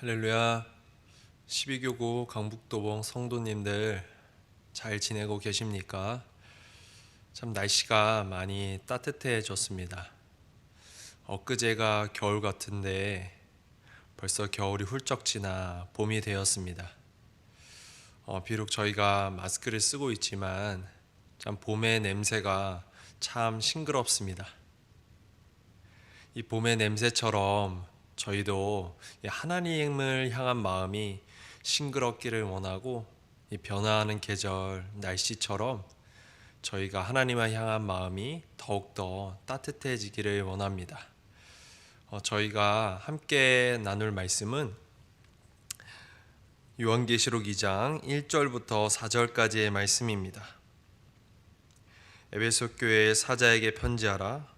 할렐루야 12교구 강북도봉 성도님들 잘 지내고 계십니까? 참 날씨가 많이 따뜻해졌습니다. 엊그제가 겨울 같은데 벌써 겨울이 훌쩍 지나 봄이 되었습니다. 어, 비록 저희가 마스크를 쓰고 있지만 참 봄의 냄새가 참 싱그럽습니다. 이 봄의 냄새처럼 저희도 이 하나님을 향한 마음이 싱그럽기를 원하고 이 변화하는 계절 날씨처럼 저희가 하나님을 향한 마음이 더욱더 따뜻해지기를 원합니다. 어, 저희가 함께 나눌 말씀은 요한계시록 2장 1절부터 4절까지의 말씀입니다. 에베소 교회의 사자에게 편지하라.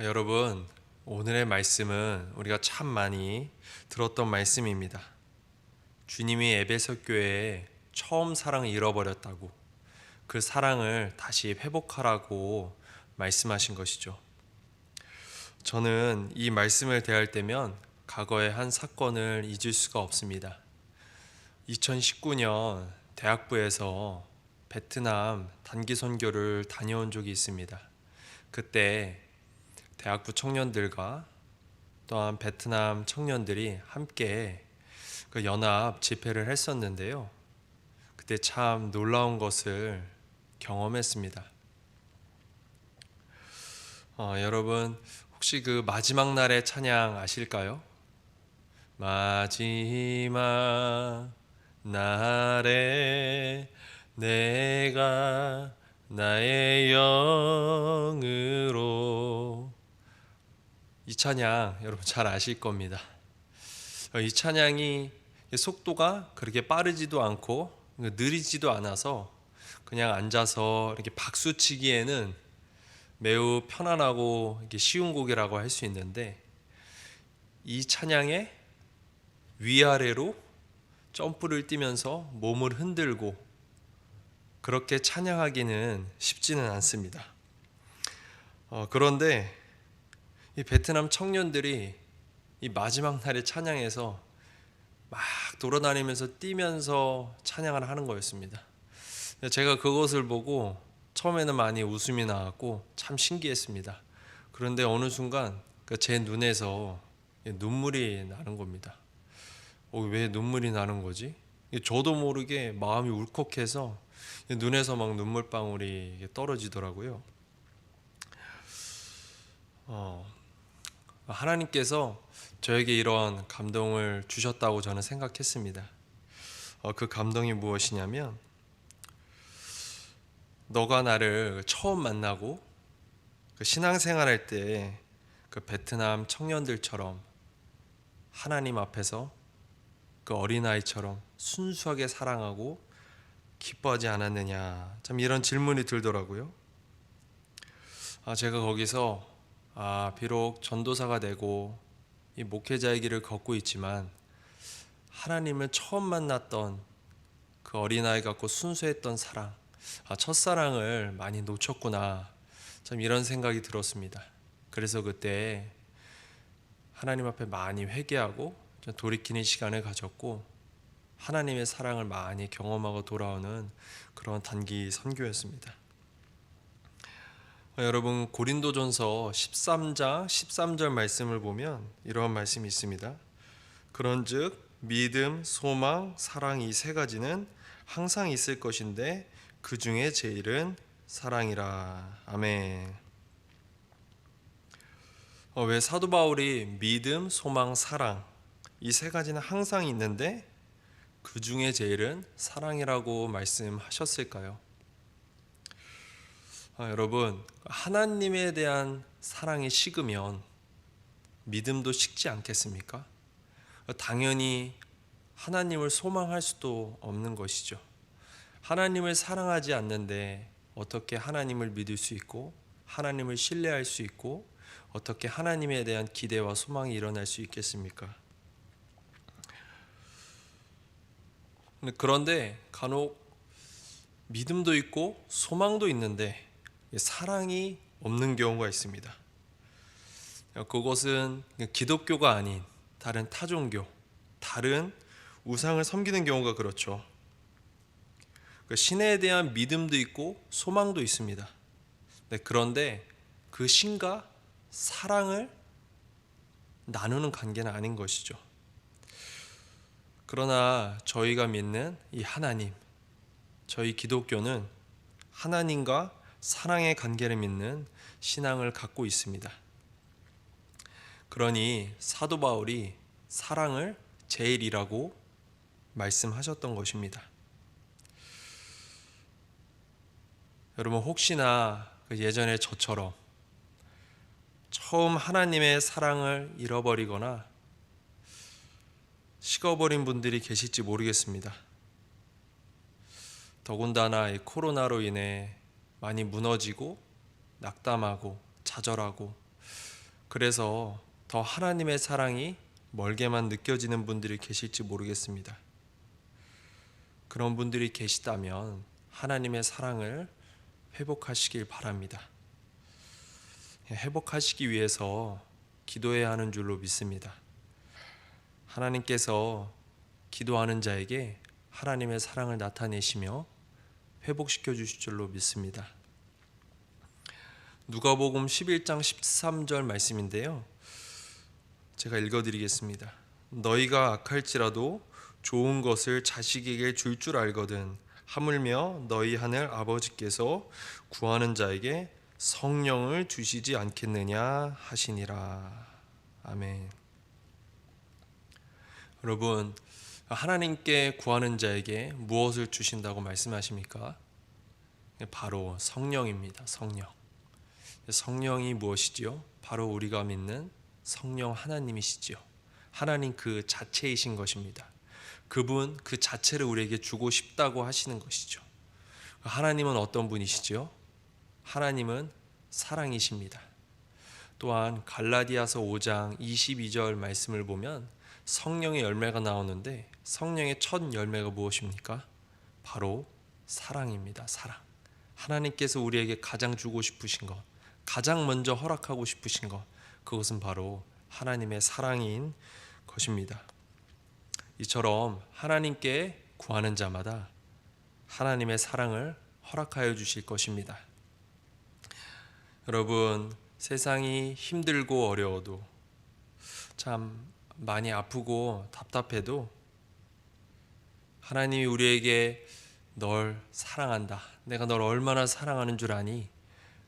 여러분, 오늘의 말씀은 우리가 참 많이 들었던 말씀입니다. 주님이 에베소 교회에 처음 사랑을 잃어버렸다고 그 사랑을 다시 회복하라고 말씀하신 것이죠. 저는 이 말씀을 대할 때면 과거의 한 사건을 잊을 수가 없습니다. 2019년 대학부에서 베트남 단기 선교를 다녀온 적이 있습니다. 그때 대학부 청년들과 또한 베트남 청년들이 함께 그 연합 집회를 했었는데요. 그때 참 놀라운 것을 경험했습니다. 어, 여러분 혹시 그 마지막 날의 찬양 아실까요? 마지막 날에 내가 나의 영으로 이 찬양 여러분 잘 아실 겁니다. 어, 이 찬양이 속도가 그렇게 빠르지도 않고 느리지도 않아서 그냥 앉아서 이렇게 박수 치기에는 매우 편안하고 쉬운 곡이라고 할 수 있는데 이 찬양에 위아래로 점프를 뛰면서 몸을 흔들고 그렇게 찬양하기는 쉽지는 않습니다. 어, 그런데 이 베트남 청년들이 이 마지막 날의 찬양에서 막 돌아다니면서 뛰면서 찬양을 하는 거였습니다. 제가 그것을 보고 처음에는 많이 웃음이 나왔고 참 신기했습니다. 그런데 어느 순간 그제 눈에서 눈물이 나는 겁니다. 어, 왜 눈물이 나는 거지? 저도 모르게 마음이 울컥해서 눈에서 막 눈물방울이 떨어지더라고요. 어, 하나님께서 저에게 이런 감동을 주셨다고 저는 생각했습니다. 어, 그 감동이 무엇이냐면 너가 나를 처음 만나고 그 신앙생활할 때 그 베트남 청년들처럼 하나님 앞에서 그 어린아이처럼 순수하게 사랑하고 기뻐하지 않았느냐 참 이런 질문이 들더라고요. 아, 제가 거기서 아, 비록 전도사가 되고 이 목회자의 길을 걷고 있지만 하나님을 처음 만났던 그 어린아이 같고 순수했던 사랑, 아, 첫사랑을 많이 놓쳤구나. 참 이런 생각이 들었습니다. 그래서 그때 하나님 앞에 많이 회개하고 돌이키는 시간을 가졌고 하나님의 사랑을 많이 경험하고 돌아오는 그런 단기 선교였습니다. 여러분 고린도전서 13장 13절 말씀을 보면 이러한 말씀이 있습니다. 그런즉 믿음, 소망, 사랑 이 세 가지는 항상 있을 것인데 그 중에 제일은 사랑이라. 아멘. 어, 왜 사도 바울이 믿음, 소망, 사랑 이 세 가지는 항상 있는데 그 중에 제일은 사랑이라고 말씀하셨을까요? 아, 여러분 하나님에 대한 사랑이 식으면 믿음도 식지 않겠습니까? 당연히 하나님을 소망할 수도 없는 것이죠. 하나님을 사랑하지 않는데 어떻게 하나님을 믿을 수 있고 하나님을 신뢰할 수 있고 어떻게 하나님에 대한 기대와 소망이 일어날 수 있겠습니까? 그런데 간혹 믿음도 있고 소망도 있는데 사랑이 없는 경우가 있습니다. 그것은 기독교가 아닌 다른 타종교, 다른 우상을 섬기는 경우가 그렇죠. 그 신에 대한 믿음도 있고 소망도 있습니다. 네, 그런데 그 신과 사랑을 나누는 관계는 아닌 것이죠. 그러나 저희가 믿는 이 하나님, 저희 기독교는 하나님과 사랑의 관계를 믿는 신앙을 갖고 있습니다. 그러니 사도 바울이 사랑을 제일이라고 말씀하셨던 것입니다. 여러분 혹시나 그 예전에 저처럼 처음 하나님의 사랑을 잃어버리거나 식어버린 분들이 계실지 모르겠습니다. 더군다나 이 코로나로 인해 많이 무너지고 낙담하고 좌절하고 그래서 더 하나님의 사랑이 멀게만 느껴지는 분들이 계실지 모르겠습니다. 그런 분들이 계시다면 하나님의 사랑을 회복하시길 바랍니다. 회복하시기 위해서 기도해야 하는 줄로 믿습니다. 하나님께서 기도하는 자에게 하나님의 사랑을 나타내시며 회복시켜 주실 줄로 믿습니다. 누가복음 11장 13절 말씀인데요. 제가 읽어 드리겠습니다. 너희가 악할지라도 좋은 것을 자식에게 줄줄 알거든 하물며 너희 하늘 아버지께서 구하는 자에게 성령을 주시지 않겠느냐 하시니라. 아멘. 여러분, 하나님께 구하는 자에게 무엇을 주신다고 말씀하십니까? 바로 성령입니다. 성령. 성령이 무엇이지요? 바로 우리가 믿는 성령 하나님이시지요. 하나님 그 자체이신 것입니다. 그분 그 자체를 우리에게 주고 싶다고 하시는 것이죠. 하나님은 어떤 분이시죠? 하나님은 사랑이십니다. 또한 갈라디아서 5장 22절 말씀을 보면 성령의 열매가 나오는데 성령의 첫 열매가 무엇입니까? 바로 사랑입니다. 사랑. 하나님께서 우리에게 가장 주고 싶으신 것, 가장 먼저 허락하고 싶으신 것, 그것은 바로 하나님의 사랑인 것입니다. 이처럼 하나님께 구하는 자마다 하나님의 사랑을 허락하여 주실 것입니다. 여러분, 세상이 힘들고 어려워도 참 많이 아프고 답답해도 하나님이 우리에게 널 사랑한다. 내가 널 얼마나 사랑하는 줄 아니?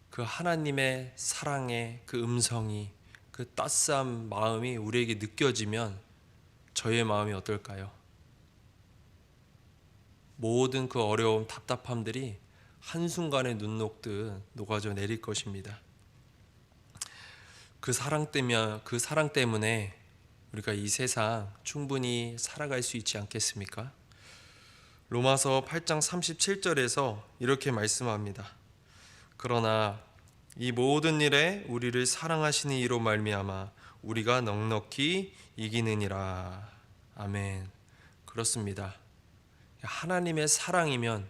그 하나님의 사랑의 그 음성이 그 따스한 마음이 우리에게 느껴지면 저의 마음이 어떨까요? 모든 그 어려움, 답답함들이 한순간에 눈 녹듯 녹아져 내릴 것입니다. 그 사랑 때문에 그 사랑 때문에 우리가 이 세상 충분히 살아갈 수 있지 않겠습니까? 로마서 8장 37절에서 이렇게 말씀합니다. 그러나 이 모든 일에 우리를 사랑하시는 이로 말미암아 우리가 넉넉히 이기느니라. 아멘. 그렇습니다. 하나님의 사랑이면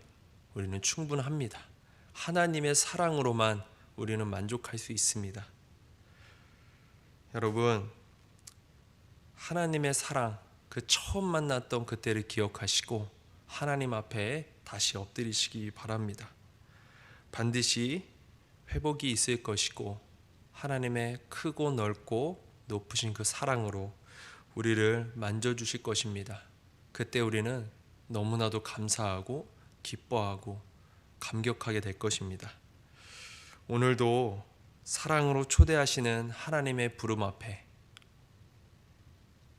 우리는 충분합니다. 하나님의 사랑으로만 우리는 만족할 수 있습니다. 여러분, 하나님의 사랑, 그 처음 만났던 그때를 기억하시고 하나님 앞에 다시 엎드리시기 바랍니다. 반드시 회복이 있을 것이고 하나님의 크고 넓고 높으신 그 사랑으로 우리를 만져주실 것입니다. 그때 우리는 너무나도 감사하고 기뻐하고 감격하게 될 것입니다. 오늘도 사랑으로 초대하시는 하나님의 부름 앞에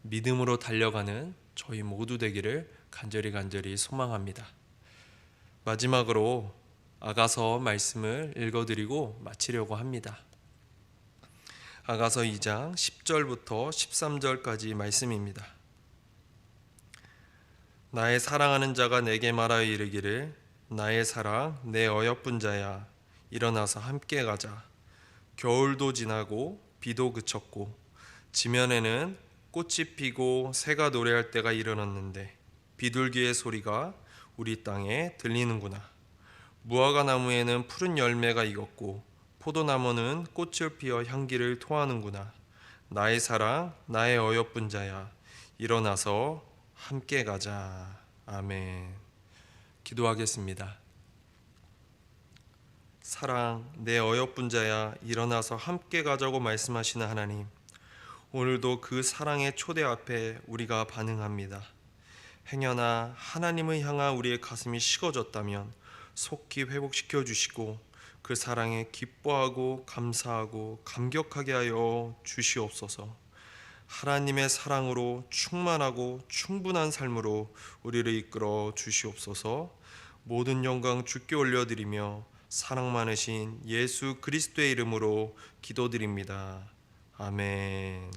믿음으로 달려가는 저희 모두 되기를 간절히 간절히 소망합니다. 마지막으로 아가서 말씀을 읽어드리고 마치려고 합니다. 아가서 2장 10절부터 13절까지 말씀입니다. 나의 사랑하는 자가 내게 말하여 이르기를 나의 사랑 내 어여쁜 자야 일어나서 함께 가자 겨울도 지나고 비도 그쳤고 지면에는 꽃이 피고 새가 노래할 때가 이르렀는데 비둘기의 소리가 우리 땅에 들리는구나. 무화과 나무에는 푸른 열매가 익었고 포도나무는 꽃을 피어 향기를 토하는구나. 나의 사랑 나의 어여쁜 자야 일어나서 함께 가자. 아멘. 기도하겠습니다. 사랑 내 어여쁜 자야 일어나서 함께 가자고 말씀하시는 하나님 오늘도 그 사랑의 초대 앞에 우리가 반응합니다 행여나 하나님을 향한 우리의 가슴이 식어졌다면 속히 회복시켜 주시고 그 사랑에 기뻐하고 감사하고 감격하게 하여 주시옵소서. 하나님의 사랑으로 충만하고 충분한 삶으로 우리를 이끌어 주시옵소서. 모든 영광 주께 올려드리며 사랑 많으신 예수 그리스도의 이름으로 기도드립니다. 아멘.